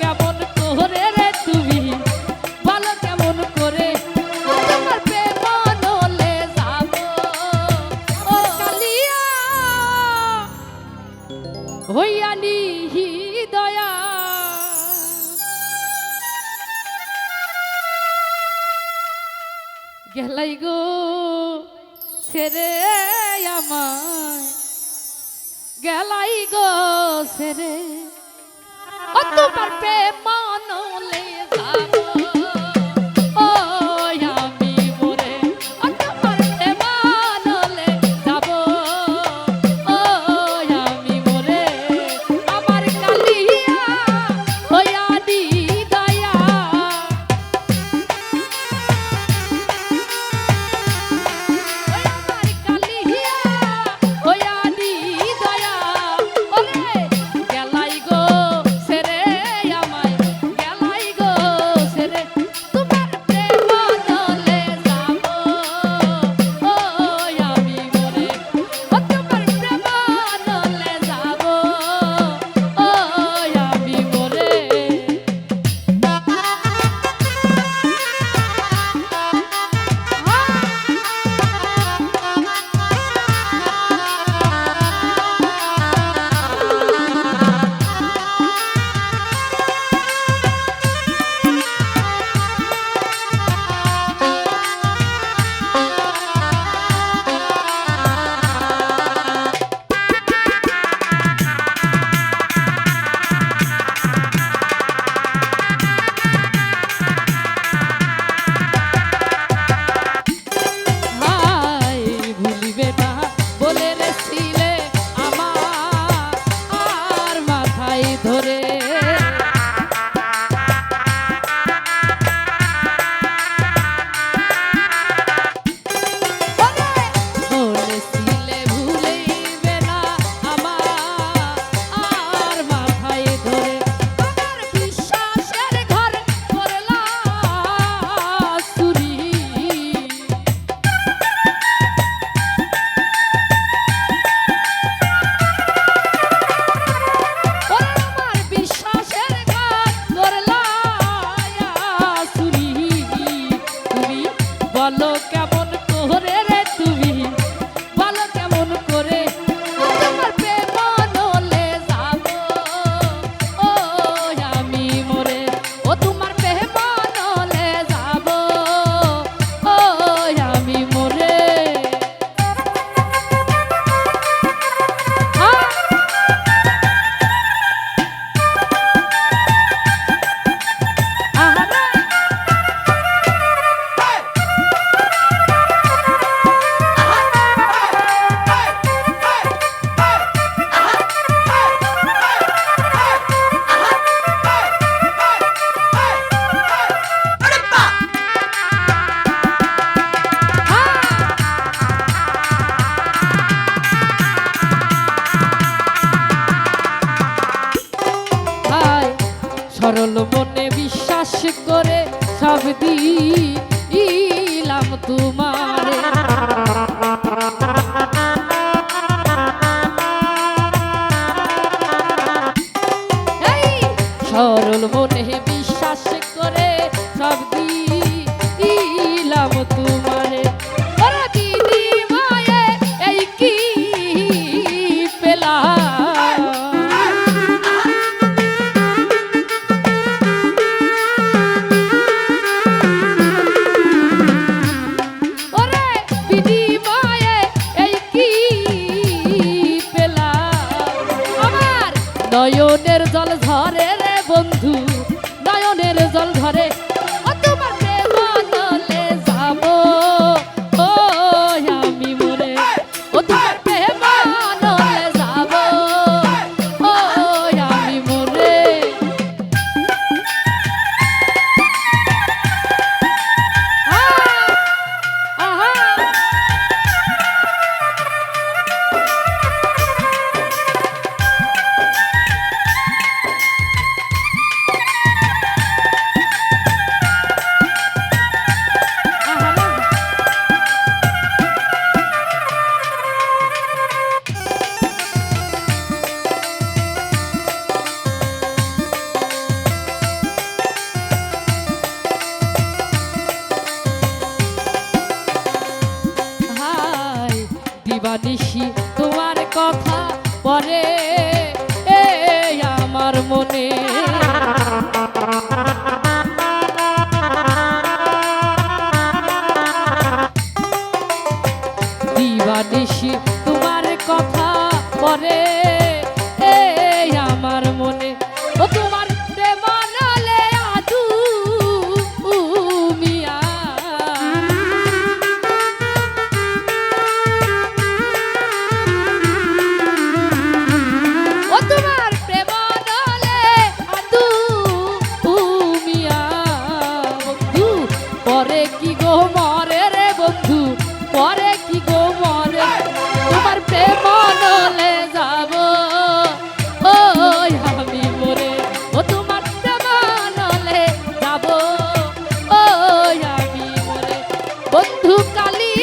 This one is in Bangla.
কেমন তুমি? ভালো কেমন করে? দয়া গেলাই গো সেরে আমায়। গেলাই গো সেরে সরল মনে বিশ্বাস করে সব দিলাম তোমার। সরল মনে নয়নে দিবানিশি তোমার কথা পরে এ আমার মনে। দিবানিশি তোমার কথা পরে কালী